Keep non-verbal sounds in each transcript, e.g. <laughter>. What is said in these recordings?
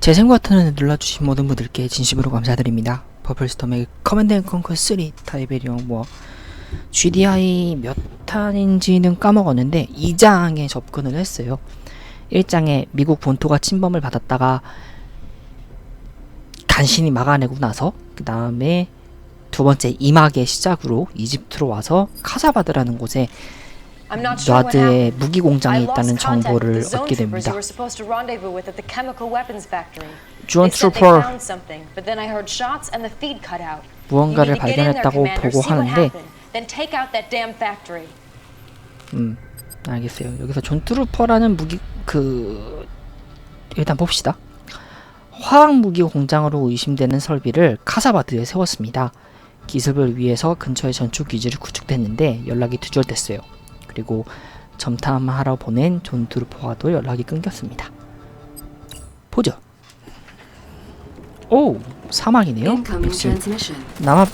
제 생각 버튼을 눌러주신 모든 분들께 진심으로 감사드립니다. 퍼플스톰의 커맨드 앤 컨커 3 타이베리온 뭐 GDI 몇 탄인지는 까먹었는데 2장에 접근을 했어요. 1장에 미국 본토가 침범을 받았다가 간신히 막아내고 나서 그 다음에 두 번째 이막의 시작으로 이집트로 와서 카사바드라는 곳에 나드의 무기 공장이 있다는 정보를 얻게. 됩니다. 주원 트루퍼 무언가를 발견했다고 보고 하는데 음 알겠어요. 여기서 존 트루퍼라는 무기 그 일단 봅시다. 화학 무기 공장으로 의심되는 설비를 카사바드에 세웠습니다. 기습을 위해서 근처에 전투 기지를 구축했는데 연락이 두절됐어요. 그리고 점탐하러 보낸 존 트루퍼와도 연락이 끊겼습니다. 보죠. 오 사막이네요. 역시 남아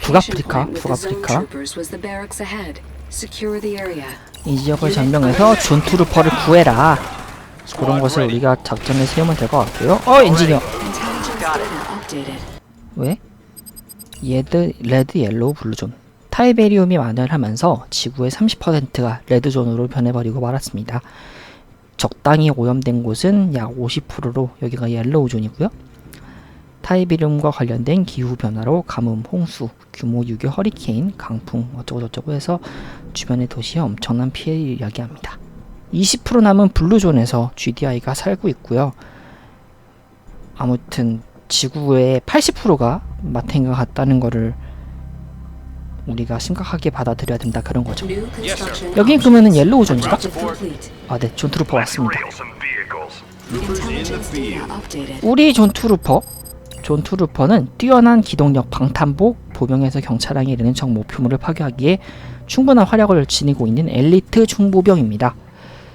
북아프리카, 북아프리카. 이 지역을 점령해서 존 트루퍼를 구해라. 그런 것을 우리가 작전에 세우면 될 것 같고요. 어 엔지니어 왜? 예드, 레드, 옐로우, 블루존. 타이베리움이 만연하면서 지구의 30%가 레드존으로 변해버리고 말았습니다. 적당히 오염된 곳은 약 50%로 여기가 옐로우존이고요. 타이베리움과 관련된 기후 변화로 가뭄, 홍수, 규모 6의 허리케인, 강풍 어쩌고저쩌고 해서 주변의 도시에 엄청난 피해를 이야기합니다. 20% 남은 블루존에서 GDI가 살고 있고요. 아무튼 지구의 80%가 마탱이가 같다는 거를 우리가 심각하게 받아들여야 된다 그런 거죠. 여기 그러면은 옐로우 존즈가? 아, 네, 존 트루퍼 왔습니다. 우리 존 트루퍼, 존 트루퍼는 뛰어난 기동력, 방탄복, 보병에서 경찰항에 이르는 적 목표물을 파괴하기에 충분한 화력을 지니고 있는 엘리트 중보병입니다.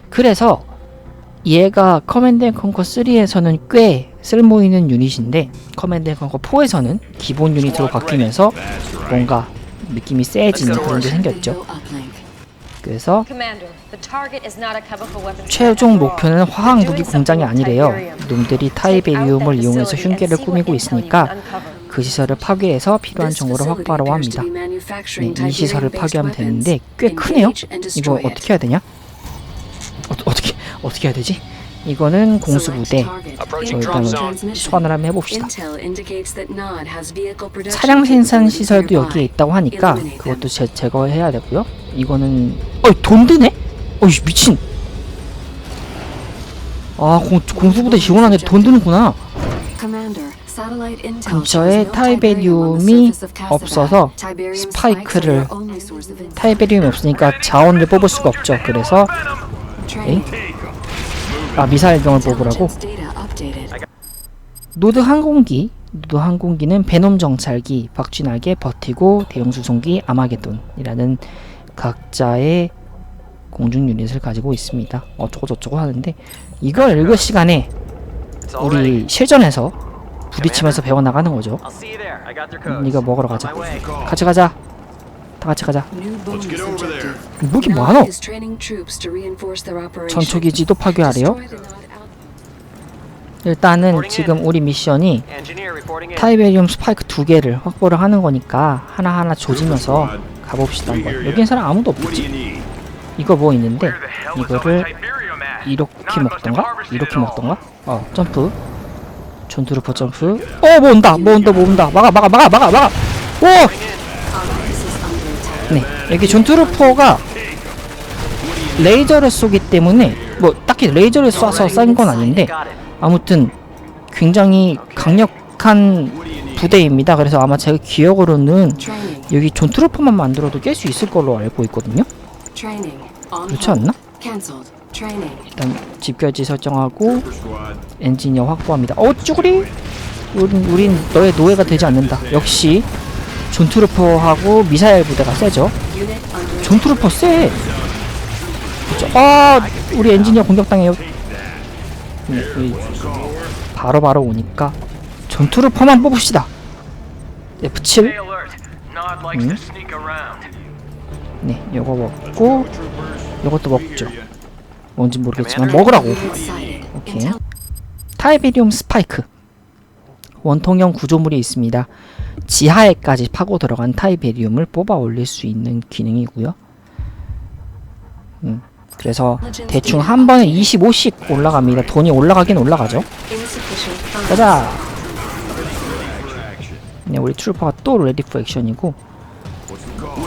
그래서 얘가 커맨드 앤 컨커 3에서는 꽤 쓸모 있는 유닛인데 커맨드 앤 컨커 4에서는 기본 유닛으로 바뀌면서 뭔가 느낌이 세지는 그런 게 생겼죠. 그래서 최종 목표는 화학 무기 공장이 아니래요. 놈들이 타이베리움을 이용해서 흉계를 꾸미고 있으니까 그 시설을 파괴해서 필요한 정보를 확보하라고 합니다. 네, 이 시설을 파괴하면 되는데 꽤 크네요. 이거 어떻게 해야 되냐? 어, 어떻게 어떻게 해야 되지? 이거는 공수부대. 저 일단 소환을 한번 해봅시다. 차량 생산 시설도 여기에 있다고 하니까 그것도 제, 제거해야 되고요. 이거는 어이 돈 드네? 어이 미친. 아 공, 공수부대 지원하는데 돈 드는구나. 근처에 타이베리움이 없어서 스파이크를 타이베리움이 없으니까 자원을 뽑을 수가 없죠. 그래서 에이? 아 미사일병을 뽑으라고? 노드 항공기 노드 항공기는 베놈 정찰기, 박쥐날개, 버티고, 대형 수송기, 아마게돈이라는 각자의 공중 유닛을 가지고 있습니다. 어쩌고 저쩌고 하는데 이걸 읽을 시간에 우리 실전에서 부딪히면서 배워 나가는 거죠. 음, 이거 먹으러 가자. 같이 가자. 다 같이 가자. 무기 많어. 전초기지도 파괴하래요. 일단은 지금 우리 미션이 타이베리움 스파이크 두 개를 확보를 하는 거니까 하나하나 조지면서 가봅시다 한번. 여긴 사람 아무도 없지. 이거 뭐 있는데 이거를 이렇게 먹던가? 이렇게 먹던가? 어 점프 존트루퍼 점프 어뭐 온다 뭐 온다 뭐 온다 막아 막아 막아 막아 막아 오! 네 여기 존트루퍼가 레이저를 쏘기 때문에 뭐 딱히 레이저를 쏴서 싼 건 아닌데 아무튼 굉장히 강력한 부대입니다 그래서 아마 제가 기억으로는 여기 존트루퍼만 만들어도 깰 수 있을 걸로 알고 있거든요 그렇지 않나? 일단 집결지 설정하고 엔지니어 확보합니다. 어 쭈구리! 우린, 우린 너의 노예가 되지 않는다. 역시 존트루퍼하고 미사일 부대가 세죠. 존트루퍼 세! 그쵸? 아 우리 엔지니어 공격당해요. 음, 바로 바로 오니까 존트루퍼만 뽑읍시다. F7 음. 네 요거 먹고 요것도 먹죠 뭔지 모르겠지만 먹으라고 오케이 타이베리움 스파이크 원통형 구조물이 있습니다. 지하에까지 파고 들어간 타이베리움을 뽑아 올릴 수 있는 기능이고요. 음, 그래서 대충 한 번에 25씩 올라갑니다. 돈이 올라가긴 올라가죠. 가자. 네, 우리 트루퍼가 또 레디 포 액션이고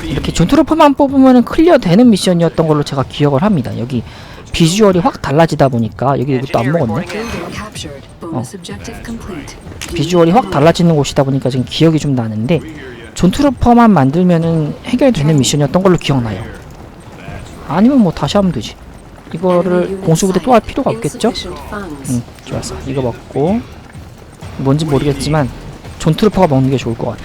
이렇게 전투루퍼만 뽑으면 클리어 되는 미션이었던 걸로 제가 기억을 합니다. 여기 비주얼이 확 달라지다 보니까 여기 이것도 안 먹었네. Complete. 비주얼이 확 달라지는 곳이다 보니까 지금 기억이 좀 나는데 전투루퍼만 만들면은 해결되는 미션이었던 걸로 기억나요. 아니면 뭐 다시 하면 되지. 이거를 공수부대 또 할 필요가 없겠죠? 응, 좋았어. 이거 먹고 뭔지 모르겠지만 존트루퍼가 먹는 게 좋을 것 같아.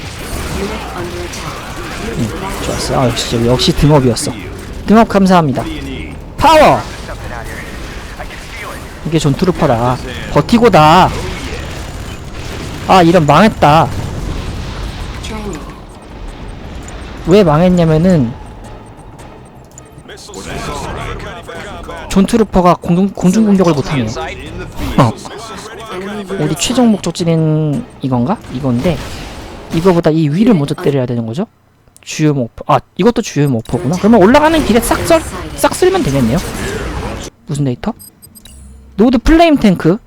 Under attack. 좋았어. 아, 역시 역시 등업이었어. 등업 감사합니다. 파워. 이게 존트루퍼다. 버티고다. 아, 이런 망했다. 왜 망했냐면은 존트루퍼가 공중, 공중 공격을 못하네요. 어. 우리 최종 목적지는 이건가? 이건데 이거보다 이 위를 먼저 때려야 되는 거죠? 주요 목표. 아, 이것도 주요 목표구나. 그러면 올라가는 길에 싹 썰, 싹 쓸면 되겠네요. 무슨 데이터? 노드 플레임 탱크.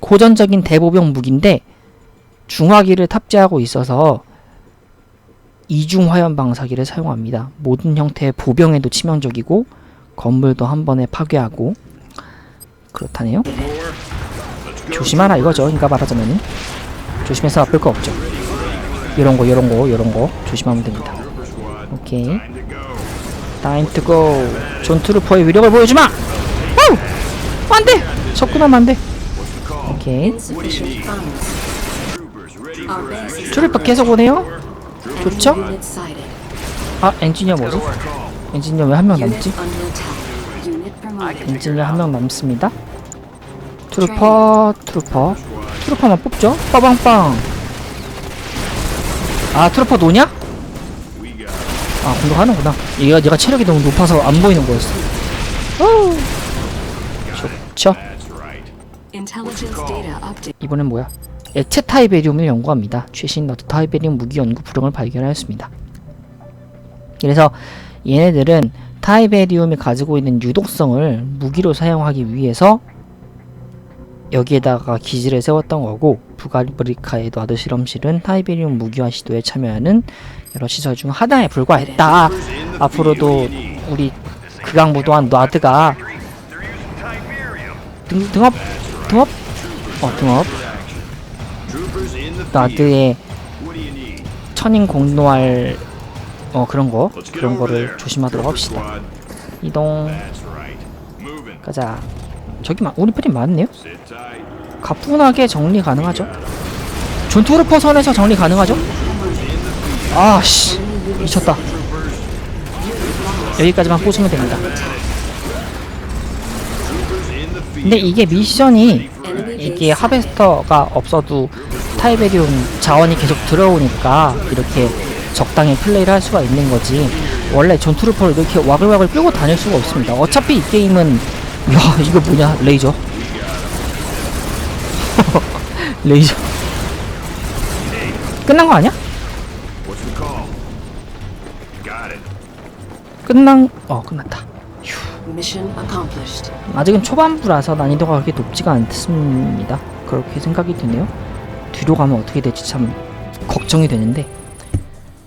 고전적인 대보병 무기인데 중화기를 탑재하고 있어서 이중 화염 방사기를 사용합니다. 모든 형태의 보병에도 치명적이고 건물도 한 번에 파괴하고 그렇다네요. 조심하라 이거죠. 그러니까 말하자면은 조심해서 아플 거 없죠. 이런 거, 이런 거, 이런 거 조심하면 됩니다. 오케이. 투 고. 존 트루퍼의 위력을 보여주마. 오! 안 돼. 접근하면 안 돼. 오케이. insufficient funds. Our base is 트루퍼 계속 오네요. 좋죠? unit sighted. 아, 엔지니어 뭐지? 엔지니어 왜 한명 남지? Unit under attack. Unit promoted. 엔지니어 한 명 남습니다. 트루퍼, 트루퍼. 트루퍼만 뽑죠? 빠방빵. 아, 트루퍼 노냐? 아, 공격하는구나. 얘가, 얘가 체력이 너무 높아서 안 보이는 거였어. 오. Update. 이번엔 뭐야? 액체 타이베리움을 연구합니다. 최신 너트 타이베리움 무기 연구 불응을 발견하였습니다. 그래서 얘네들은 타이베리움이 가지고 있는 유독성을 무기로 사용하기 위해서 여기에다가 기지를 세웠던 거고 부가브리카의 나드 실험실은 타이베리움 무기화 시도에 참여하는 여러 시설 중 하나에 불과했다. 앞으로도 우리 극악무도한 나드가 등, 등업 등업 어 등업 나드의 천인 공노할 어 그런 거 그런 거를 조심하도록 합시다. 이동 가자. 저기 마, 우리 편이 많네요. 가뿐하게 정리 가능하죠. 존투르퍼 선에서 정리 가능하죠. 아씨 미쳤다. 여기까지만 꽂으면 됩니다. 근데 이게 미션이 이게 하베스터가 없어도 타이베리움 자원이 계속 들어오니까 이렇게 적당히 플레이를 할 수가 있는 거지. 원래 전투루퍼를 이렇게 와글와글 끌고 다닐 수가 없습니다. 어차피 이 게임은 야 이거 뭐냐? 레이저? <laughs> 레이저. 끝난 거 아니야? 끝난 어 끝났다. 아직은 초반부라서 난이도가 그렇게 높지가 않습니다. 그렇게 생각이 드네요. 뒤로 가면 어떻게 될지 참 걱정이 되는데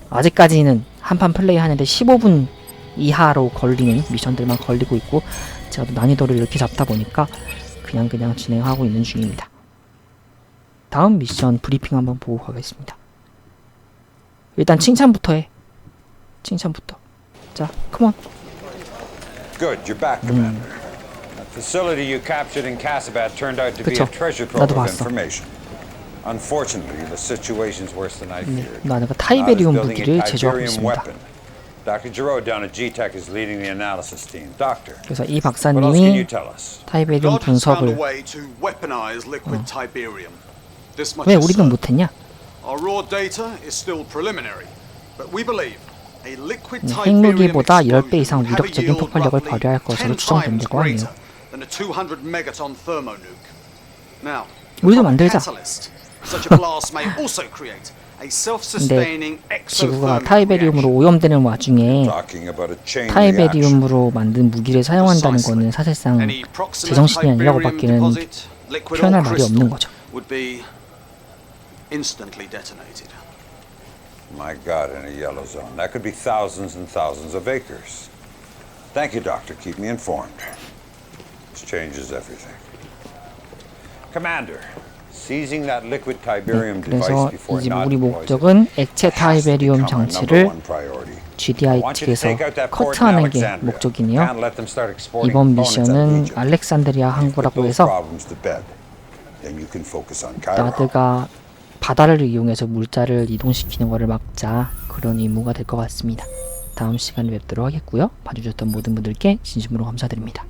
아직까지는 한 판 플레이 하는데 15분 이하로 걸리는 미션들만 걸리고 있고 제가 또 난이도를 이렇게 잡다 보니까 그냥 그냥 진행하고 있는 중입니다. 다음 미션 브리핑 한번 보고 가겠습니다. 일단 칭찬부터 해. 칭찬부터. 자, 컴온. Good, you're back, Commander. That facility you captured in Casabat turned out to be 그쵸. a treasure 나도 trove of 봤어. information. Unfortunately, the situation's worse than I 네, feared. 나는 Now 타이베리움 there's building 무기를 a 제조하고 Tiberium 있습니다. weapon. Dr. Giroux down at GTEC is leading the analysis team. Doctor, 그래서 이 what else can you 박사님이 tell us? 타이베리움 God has found a 분석을 way to weaponize liquid Tiberium. This much 왜 is 우리는 certain. 못했냐? Our raw data is still preliminary, but we believe a liquid 네, Tiberium 핵무기보다 10배 explosion 이상 위력적인 폭발력을 발휘할 것으로 10 추정된다고 하네요. greater than a 200 megaton thermonuke. Now, 우리도 만들자. catalyst, such a blast may also create a self-sustaining 지구가 타이베리움으로. 오염되는 와중에. 타이베리움으로 만든 무기를 사용한다는 거는 사실상 제정신이 아니라고 liquid 표현할 말이 없는 거죠. My God, in a yellow zone. That could be thousands and thousands of acres. Thank you, Doctor. Keep me informed. This changes everything. Commander, seizing that liquid Tiberium 네, 그래서 device before 이제 not 우리 deployed 목적은 액체 타이베리움 장치를 one priority. I want you to GDIT에서 take out that port in 커트하는 게. 목적이네요. 이번 미션은. 알렉산드리아 항구라고 해서. 나드가 바다를 이용해서 물자를 이동시키는 것을 막자 그런 임무가 될 것 같습니다. 다음 시간에 뵙도록 하겠고요. 봐주셨던 모든 분들께 진심으로 감사드립니다.